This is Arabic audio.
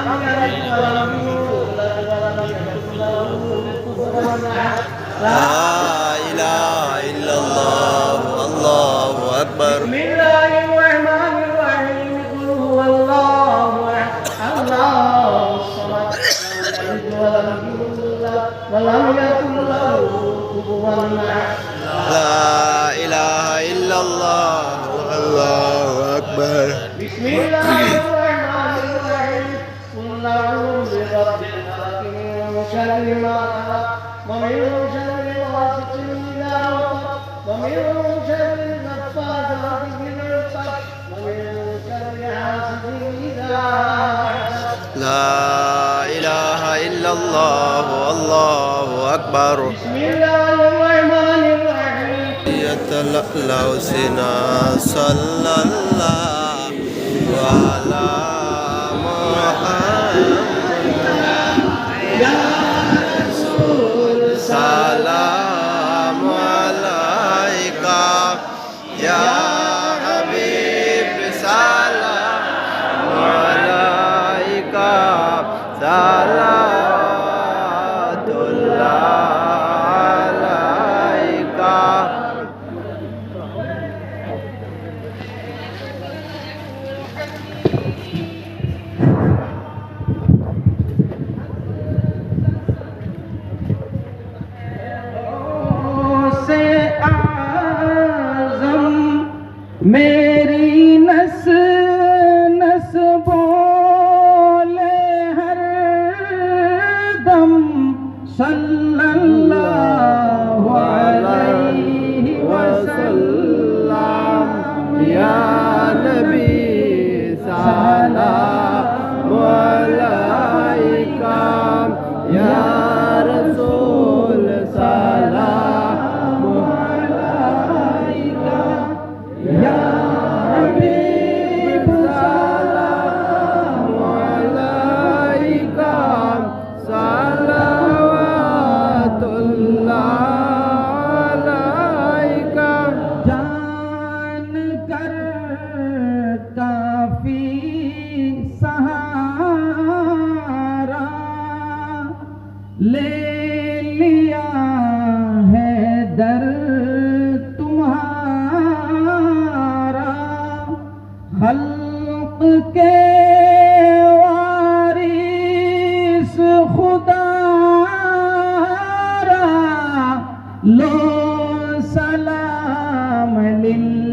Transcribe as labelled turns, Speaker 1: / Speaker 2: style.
Speaker 1: لم يلد ولم يولد ولم يكن له كفوا احد
Speaker 2: لا إله إلا الله الله أكبر.
Speaker 1: بسم الله الرحمن الرحيم. قل هو الله احد الله الصمد لم يلد ولم يولد ولم يكن له كفوا احد
Speaker 2: لا إله إلا الله الله أكبر.
Speaker 1: بسم الله
Speaker 2: لا إله إلا الله الله أكبر.
Speaker 1: بسم الله الرحمن الرحيم
Speaker 2: يتلألأ سنا صلى الله على محمد. صلوات
Speaker 1: اللہ علیکہ سے اعظم میں sallallahu alaihi wasallam ya لے لیا ہے در تمہارا خلق کے وارث
Speaker 2: خدا را لو سلام للہ